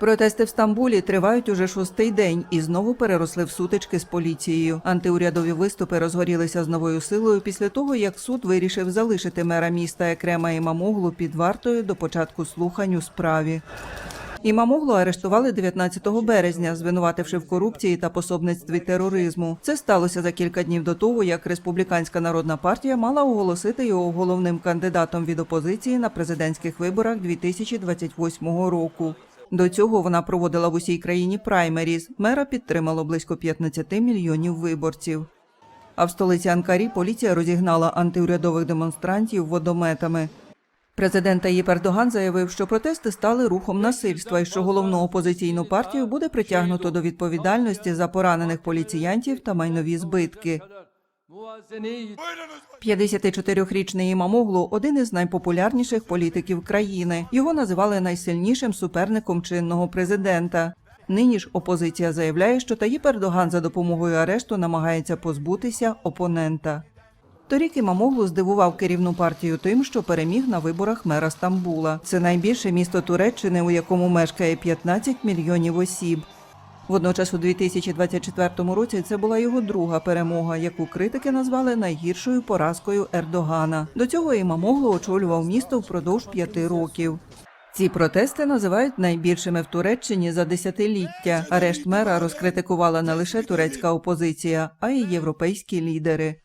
Протести в Стамбулі тривають уже шостий день і знову переросли в сутички з поліцією. Антиурядові виступи розгорілися з новою силою після того, як суд вирішив залишити мера міста Екрема Імамоглу під вартою до початку слухань у справі. Імамоглу арештували 19 березня, звинувативши в корупції та пособництві тероризму. Це сталося за кілька днів до того, як Республіканська народна партія мала оголосити його головним кандидатом від опозиції на президентських виборах 2028 року. До цього вона проводила в усій країні праймеріз. Мера підтримало близько 15 мільйонів виборців. А в столиці Анкарі поліція розігнала антиурядових демонстрантів водометами. Президент Таїп Ердоган заявив, що протести стали рухом насильства і що головну опозиційну партію буде притягнуто до відповідальності за поранених поліціянтів та майнові збитки. 54-річний Імамоглу – один із найпопулярніших політиків країни. Його називали найсильнішим суперником чинного президента. Нині ж опозиція заявляє, що Таїп Ердоган за допомогою арешту намагається позбутися опонента. Торік Імамоглу здивував керівну партію тим, що переміг на виборах мера Стамбула. Це найбільше місто Туреччини, у якому мешкає 15 мільйонів осіб. Водночас у 2024 році це була його друга перемога, яку критики назвали найгіршою поразкою Ердогана. До цього Імамоглу очолював місто впродовж п'яти років. Ці протести називають найбільшими в Туреччині за десятиліття. Арешт мера розкритикувала не лише турецька опозиція, а й європейські лідери.